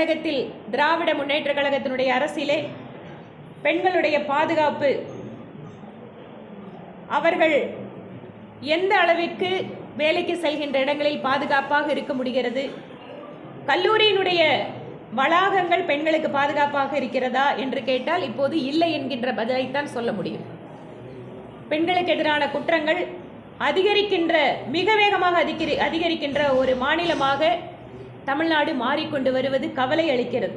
தமிழகத்தில் திராவிட முன்னேற்றக் கழகத்தினுடைய அரசிலே பெண்களுடைய பாதுகாப்பு அவர்கள் எந்த அளவிற்கு வேலைக்கு செல்கின்ற இடங்களில் பாதுகாப்பாக இருக்க முடிகிறது கல்லூரியினுடைய வளாகங்கள் பெண்களுக்கு பாதுகாப்பாக இருக்கிறதா என்று கேட்டால் இப்போது இல்லை என்கின்ற பதிலைத்தான் சொல்ல முடியும். பெண்களுக்கு எதிரான குற்றங்கள் அதிகரிக்கின்ற மிக வேகமாக அதிகரி அதிகரிக்கின்ற ஒரு மாநிலமாக தமிழ்நாடு மாறிக்கொண்டு வருவது கவலை அளிக்கிறது.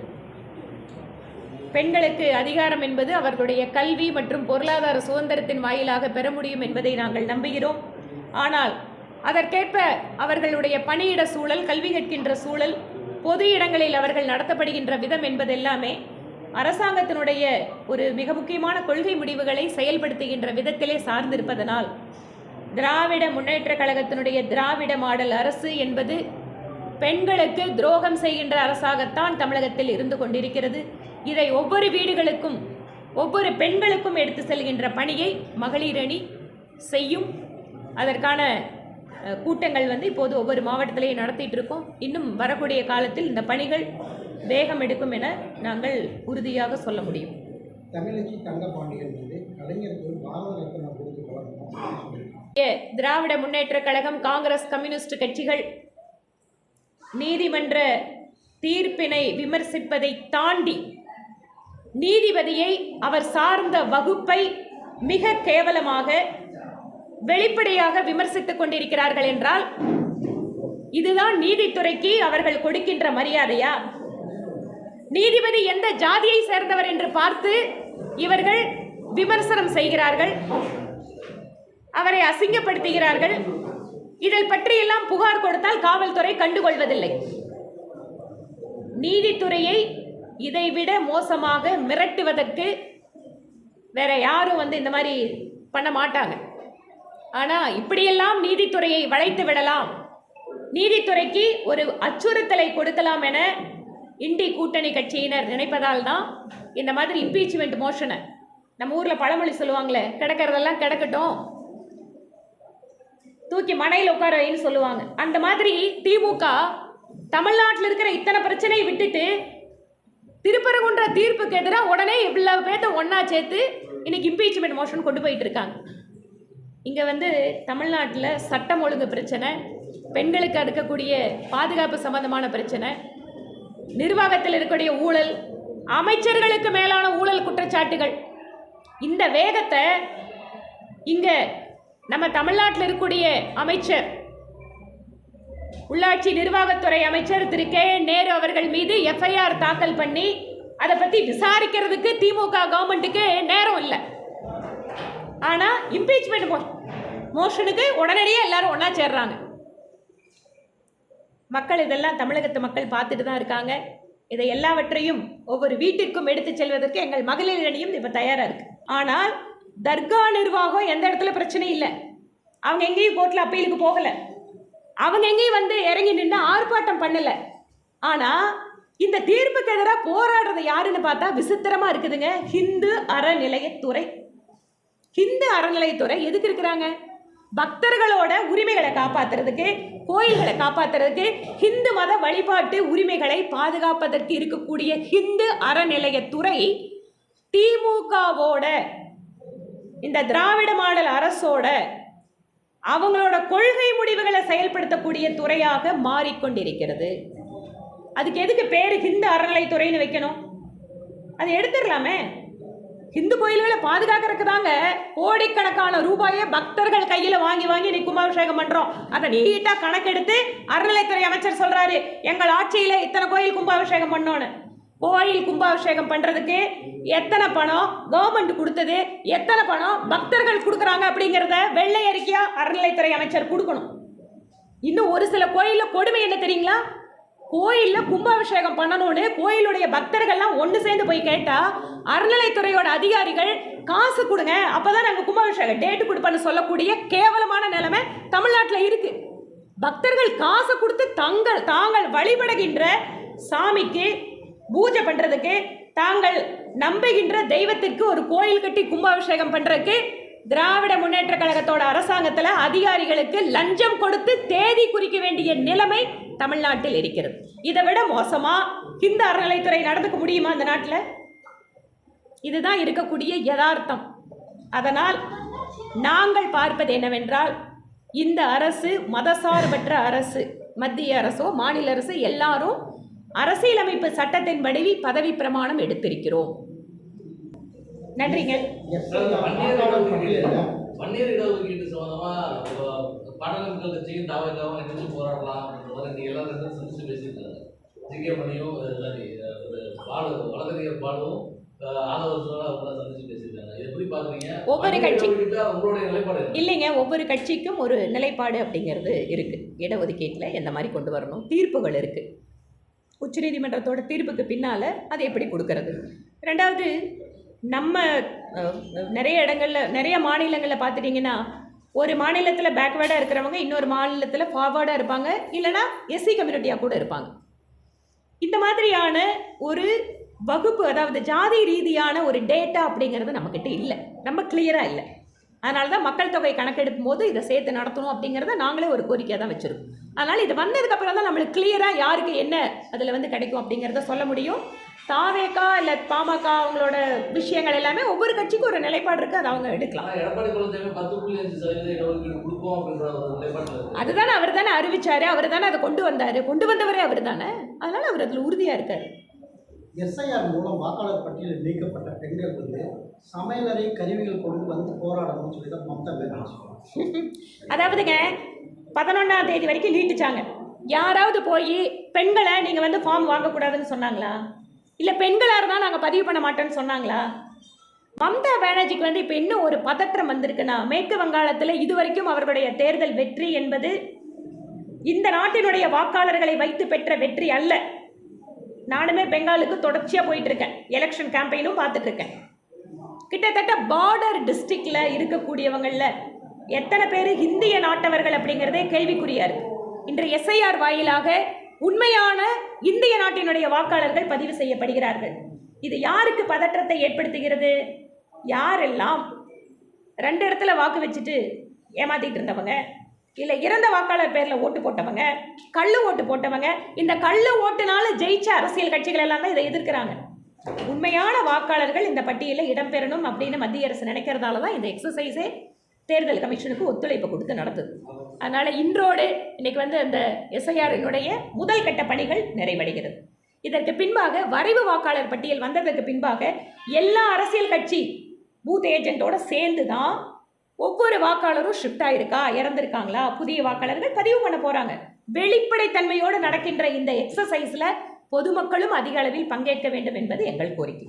பெண்களுக்கு அதிகாரம் என்பது அவர்களுடைய கல்வி மற்றும் பொருளாதார சுதந்திரத்தின் வாயிலாக பெற முடியும் என்பதை நாங்கள் நம்புகிறோம். ஆனால் அதற்கேற்ப அவர்களுடைய பணியிட சூழல் கல்வி கற்கின்ற சூழல் பொது இடங்களில் அவர்கள் நடத்தப்படுகின்ற விதம் என்பதெல்லாமே அரசாங்கத்தினுடைய ஒரு மிக முக்கியமான கொள்கை முடிவுகளை செயல்படுத்துகின்ற விதத்திலே சார்ந்திருப்பதனால் திராவிட முன்னேற்ற கழகத்தினுடைய திராவிட மாடல் அரசு என்பது பெண்களுக்கு துரோகம் செய்கின்ற அரசாகத்தான் தமிழகத்தில் இருந்து கொண்டிருக்கிறது. இதை ஒவ்வொரு வீடுகளுக்கும் ஒவ்வொரு பெண்களுக்கும் எடுத்து செல்கின்ற பணியை மகளிர் அணி செய்யும். அதற்கான கூட்டங்கள் வந்து இப்போது ஒவ்வொரு மாவட்டத்திலையும் நடத்திட்டு இருக்கோம். இன்னும் வரக்கூடிய காலத்தில் இந்த பணிகள் வேகம் எடுக்கும் என நாங்கள் உறுதியாக சொல்ல முடியும். தமிழச்சி தங்கபாண்டியன் வந்து பாரத ரத்னா திராவிட முன்னேற்றக் கழகம் காங்கிரஸ் கம்யூனிஸ்ட் கட்சிகள் நீதிமன்ற தீர்ப்பினை விமர்சிப்பதை தாண்டி நீதிபதியை அவர் சார்ந்த வகுப்பை மிக கேவலமாக வெளிப்படையாக விமர்சித்துக் கொண்டிருக்கிறார்கள் என்றால் இதுதான் நீதித்துறைக்கு அவர்கள் கொடுக்கின்ற மரியாதையா? நீதிபதி எந்த ஜாதியை சேர்ந்தவர் என்று பார்த்து இவர்கள் விமர்சனம் செய்கிறார்கள் அவரை அசிங்கப்படுத்துகிறார்கள் இதில் பற்றியெல்லாம் புகார் கொடுத்தால் காவல்துறை கண்டுகொள்வதில்லை. நீதித்துறையை இதைவிட மோசமாக மிரட்டுவதற்கு வேற யாரும் வந்து இந்த மாதிரி பண்ண மாட்டாங்க. ஆனால் இப்படியெல்லாம் நீதித்துறையை வளைத்து விடலாம். நீதித்துறைக்கு ஒரு அச்சுறுத்தலை கொடுக்கலாம் என இண்டி கூட்டணி கட்சியினர் நினைப்பதால் தான் இந்த மாதிரி இம்பீச்மெண்ட் மோஷனை நம்ம ஊரில் பழமொழி சொல்லுவாங்களே கிடக்கிறதெல்லாம் கிடக்கட்டும். தூக்கி மனையில் உட்கார வைன்னு சொல்லுவாங்க. அந்த மாதிரி திமுக தமிழ்நாட்டில் இருக்கிற இத்தனை பிரச்சனையை விட்டுட்டு திருப்பரங்குன்ற தீர்ப்புக்கு எதிராக உடனே இவ்வளவு பேர்த்த ஒன்றா சேர்த்து இன்னைக்கு இம்பீச்மெண்ட் மோஷன் கொண்டு போயிட்டு இருக்காங்க. இங்கே வந்து தமிழ்நாட்டில் சட்டம் ஒழுங்கு பிரச்சனை பெண்களுக்கு அடுக்கக்கூடிய பாதுகாப்பு சம்பந்தமான பிரச்சனை நிர்வாகத்தில் இருக்கக்கூடிய ஊழல் அமைச்சர்களுக்கு மேலான ஊழல் குற்றச்சாட்டுகள். இந்த வேகத்தை இங்கே நம்ம தமிழ்நாட்டில் இருக்கக்கூடிய அமைச்சர் உள்ளாட்சி நிர்வாகத்துறை அமைச்சர் திரு கே நேரு அவர்கள் மீது எஃப்ஐஆர் தாக்கல் பண்ணி அதை பற்றி விசாரிக்கிறதுக்கு திமுக கவர்மெண்ட்டுக்கு நேரம் இல்லை. ஆனால் இம்பீச்மெண்ட் மோ மோஷனுக்கு உடனடியாக எல்லாரும் ஒன்றா சேர்றாங்க. மக்கள் இதெல்லாம் தமிழகத்து மக்கள் பார்த்துட்டு தான் இருக்காங்க. இதை எல்லாவற்றையும் ஒவ்வொரு வீட்டிற்கும் எடுத்து செல்வதற்கு எங்கள் மகளிர் அணியும் இப்போ தயாராக இருக்குது ஆனால் தர்கா நிர்வாகம் எந்த இடத்துல பிரச்சனை இல்லை. அவங்க எங்கேயும் கோர்ட்டில் அப்பீலுக்கு போகலை. அவங்க எங்கேயும் வந்து இறங்கி நின்று ஆர்ப்பாட்டம் பண்ணலை. ஆனால் இந்த தீர்ப்புக்கு எதிராக போராடுறது யாருன்னு பார்த்தா விசித்திரமா இருக்குதுங்க. ஹிந்து அறநிலையத்துறை. ஹிந்து அறநிலையத்துறை எதுக்கு இருக்கிறாங்க? பக்தர்களோட உரிமைகளை காப்பாத்துறதுக்கு கோயில்களை காப்பாத்துறதுக்கு ஹிந்து மத வழிபாட்டு உரிமைகளை பாதுகாப்பதற்கு இருக்கக்கூடிய ஹிந்து அறநிலையத்துறை திமுகவோட இந்த திராவிட மாடல் அரசோட அவங்களோட கொள்கை முடிவுகளை செயல்படுத்தக்கூடிய துறையாக மாறிக்கொண்டிருக்கிறது. அதுக்கு எதுக்கு பேர் ஹிந்து அறநிலைத்துறைன்னு வைக்கணும்? அது எடுத்துடலாமே. ஹிந்து கோயில்களை பாதுகாக்கிறதுக்கு தாங்க கோடிக்கணக்கான ரூபாயை பக்தர்கள் கையில் வாங்கி வாங்கி நீ கும்பாபிஷேகம் பண்ணுறோம் அதை நீட்டாக கணக்கெடுத்து அறநிலைத்துறை அமைச்சர் சொல்கிறாரு எங்கள் ஆட்சியில் இத்தனை கோயில் கும்பாபிஷேகம் பண்ணோன்னு கோயில் கும்பாபிஷேகம் பண்ணுறதுக்கு எத்தனை பணம்? கவர்மெண்ட் கொடுத்தது எத்தனை பணம்? பக்தர்கள் கொடுக்குறாங்க அப்படிங்கிறத வெள்ளை அறிக்கையாக அறநிலைத்துறை அமைச்சர் கொடுக்கணும். இன்னும் ஒரு சில கோயிலில் கொடுமை என்ன தெரியுங்களா? கோயிலில் கும்பாபிஷேகம் பண்ணணும்னு கோயிலுடைய பக்தர்கள்லாம் ஒன்று சேர்ந்து போய் கேட்டால் அறநிலைத்துறையோட அதிகாரிகள் காசு கொடுங்க அப்போ தான் நாங்கள் கும்பாபிஷேகம் டேட்டு கொடுப்பேன்னு சொல்லக்கூடிய கேவலமான நிலைமை தமிழ்நாட்டில் இருக்குது பக்தர்கள் காசு கொடுத்து தங்கள் தாங்கள் வழிபடுகின்ற சாமிக்கு பூஜை பண்ணுறதுக்கு தாங்கள் நம்புகின்ற தெய்வத்திற்கு ஒரு கோயில் கட்டி கும்பாபிஷேகம் பண்ணுறதுக்கு திராவிட முன்னேற்ற கழகத்தோட அரசாங்கத்தில் அதிகாரிகளுக்கு லஞ்சம் கொடுத்து தேதி குறிக்க வேண்டிய நிலைமை தமிழ்நாட்டில் இருக்கிறது. இதை விட மோசமாக ஹிந்து அறநிலைத்துறை நடந்துக்க முடியுமா இந்த நாட்டில்? இதுதான் இருக்கக்கூடிய யதார்த்தம். அதனால் நாங்கள் பார்ப்பது என்னவென்றால் இந்த அரசு மதசார்பற்ற அரசு. மத்திய அரசோ மாநில அரசு எல்லாரும் அரசியலமைப்பு சட்டத்தின்படி பதவி பிரமாணம் எடுத்திருக்கிறோம். நன்றிங்க. ஒவ்வொரு கட்சி-? இல்லைங்க ஒவ்வொரு கட்சிக்கும் ஒரு நிலைப்பாடு அப்படிங்கிறது இருக்குது இடஒதுக்கீட்டில் எந்த மாதிரி கொண்டு வரணும்? தீர்ப்புகள் இருக்குது உச்சநீதிமன்றத்தோட தீர்ப்புக்கு பின்னால் அதை எப்படி கொடுக்கறது? ரெண்டாவது நம்ம நிறைய இடங்களில் நிறைய மாநிலங்களில் பார்த்துட்டிங்கன்னா ஒரு மாநிலத்தில் பேக்வேர்டாக இருக்கிறவங்க இன்னொரு மாநிலத்தில் ஃபார்வேர்டாக இருப்பாங்க இல்லைனா எஸ்சி கம்யூனிட்டியாக கூட இருப்பாங்க. இந்த மாதிரியான ஒரு வகுப்பு அதாவது ஜாதி ரீதியான ஒரு டேட்டா அப்படிங்கிறது நம்மக்கிட்ட இல்லை. நம்ம கிளியராக இல்லை. அதனால தான் மக்கள் தொகை கணக்கெடுக்கும் போது இதை சேர்த்து நடத்தணும் அப்படிங்கிறத நாங்களே ஒரு கோரிக்கையாக தான் வச்சுருக்கோம். அதனால் இது வந்ததுக்கப்புறம் தான் நம்மளுக்கு கிளியராக யாருக்கு என்ன அதில் வந்து கிடைக்கும் அப்படிங்கிறத சொல்ல முடியும். தாவேக்கா இல்லை பாமக அவங்களோட விஷயங்கள் எல்லாமே ஒவ்வொரு கட்சிக்கும் ஒரு நிலைப்பாடு இருக்குது அதை அவங்க எடுக்கலாம். அதுதானே அவர் தானே அறிவிச்சாரு அவர் தானே அதை கொண்டு வந்தார். கொண்டு வந்தவரே அவர் தானே. அதனால் அவர் அதில் உறுதியாக இருக்கார். எஸ்ஐஆர் மூலம் வாக்காளர் பட்டியலில் நீக்கப்பட்ட பெண்கள் வந்து சமையலறை கருவிகள் கொண்டு வந்து போராடணும்னு சொல்லி தான் பேனர்ஜி சொல்றாங்க. அதாவதுங்க பதினொன்றாம் தேதி வரைக்கும் நீட்டிச்சாங்க. யாராவது போய் பெண்களை நீங்கள் வந்து ஃபார்ம் வாங்கக்கூடாதுன்னு சொன்னாங்களா? இல்லை பெண்களாக இருந்தால் நாங்கள் பதிவு பண்ண மாட்டோம்னு சொன்னாங்களா? மம்தா பானர்ஜிக்கு வந்து இப்போ இன்னும் ஒரு பதற்றம் வந்திருக்குன்னா மேற்கு வங்காளத்தில் இதுவரைக்கும் அவர்களுடைய தேர்தல் வெற்றி என்பது இந்த நாட்டினுடைய வாக்காளர்களை வைத்து பெற்ற வெற்றி அல்ல. நானுமே பெங்காலுக்கு தொடர்ச்சியாக போயிட்டுருக்கேன். எலெக்ஷன் கேம்பெயினும் பார்த்துட்ருக்கேன் கிட்டத்தட்ட பார்டர் டிஸ்ட்ரிக்டில் இருக்கக்கூடியவங்களில் எத்தனை பேர் இந்திய நாட்டவர்கள் அப்படிங்கிறதே கேள்விக்குறியா இருக்கு இன்று எஸ்ஐஆர் வாயிலாக உண்மையான இந்திய நாட்டினுடைய வாக்காளர்கள் பதிவு செய்யப்படுகிறார்கள். இது யாருக்கு பதற்றத்தை ஏற்படுத்துகிறது? யாரெல்லாம் ரெண்டு இடத்துல வாக்கு வச்சுட்டு ஏமாத்திட்டு இருந்தவங்க இல்லை இறந்த வாக்காளர் பேரில் ஓட்டு போட்டவங்க கள்ளு ஓட்டு போட்டவங்க இந்த கள்ளு ஓட்டுனால ஜெயிச்ச அரசியல் கட்சிகள் எல்லாம் தான் இதை எதிர்க்கிறாங்க. உண்மையான வாக்காளர்கள் இந்த பட்டியலில் இடம்பெறணும் அப்படின்னு மத்திய அரசு நினைக்கிறதால தான் இந்த எக்ஸசைஸே தேர்தல் கமிஷனுக்கு ஒத்துழைப்பு கொடுத்து நடத்துது அதனால் இன்றோடு இன்னைக்கு வந்து அந்த எஸ்ஐஆரினுடைய முதல் கட்ட பணிகள் நிறைவடைகிறது. இதற்கு பின்பாக வரைவு வாக்காளர் பட்டியல் வந்ததற்கு பின்பாக எல்லா அரசியல் கட்சி பூத் ஏஜென்ட்டோட சேர்ந்து தான் ஒவ்வொரு வாக்காளரும் ஷிஃப்ட் ஆயிருக்கா இறந்துருக்காங்களா புதிய வாக்காளர்கள் பதிவு பண்ண போகிறாங்க வெளிப்படைத்தன்மையோடு நடக்கின்ற இந்த எக்ஸசைஸில் பொதுமக்களும் அதிக அளவில் பங்கேற்க வேண்டும் என்பது எங்கள் கோரிக்கை.